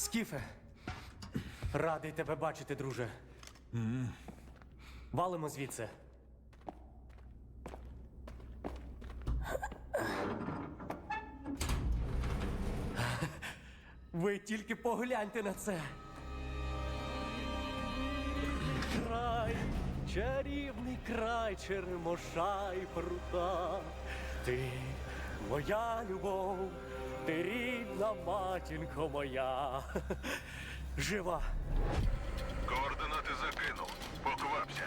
Скіфе, радий тебе бачити, друже. Валимо звідси. Ви тільки погляньте на це. Край, чарівний край черемоша і прута. Ти моя любов, ти рідна матінко моя. Жива. Координати закинув. Поквапся.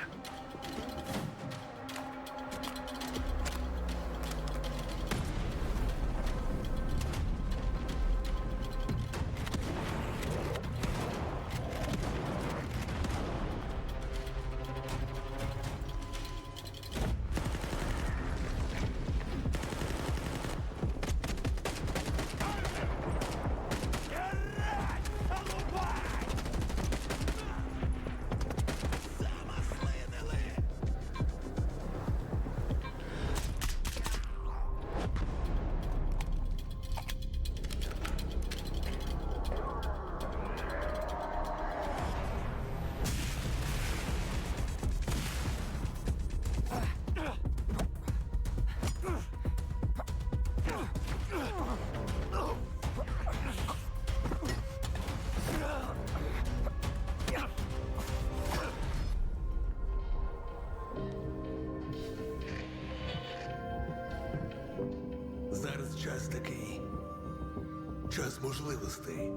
Зараз час такий. Час можливостей.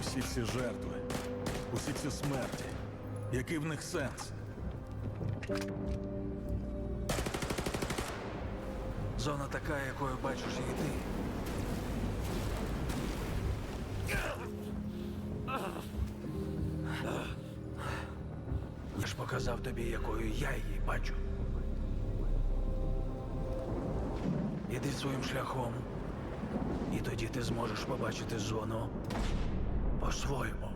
Усі ці жертви, усі ці смерті. Який в них сенс? Зона така, якою бачиш її ти. Я ж показав тобі, якою я її бачу. Іди своїм шляхом, і тоді ти зможеш побачити зону по-своєму.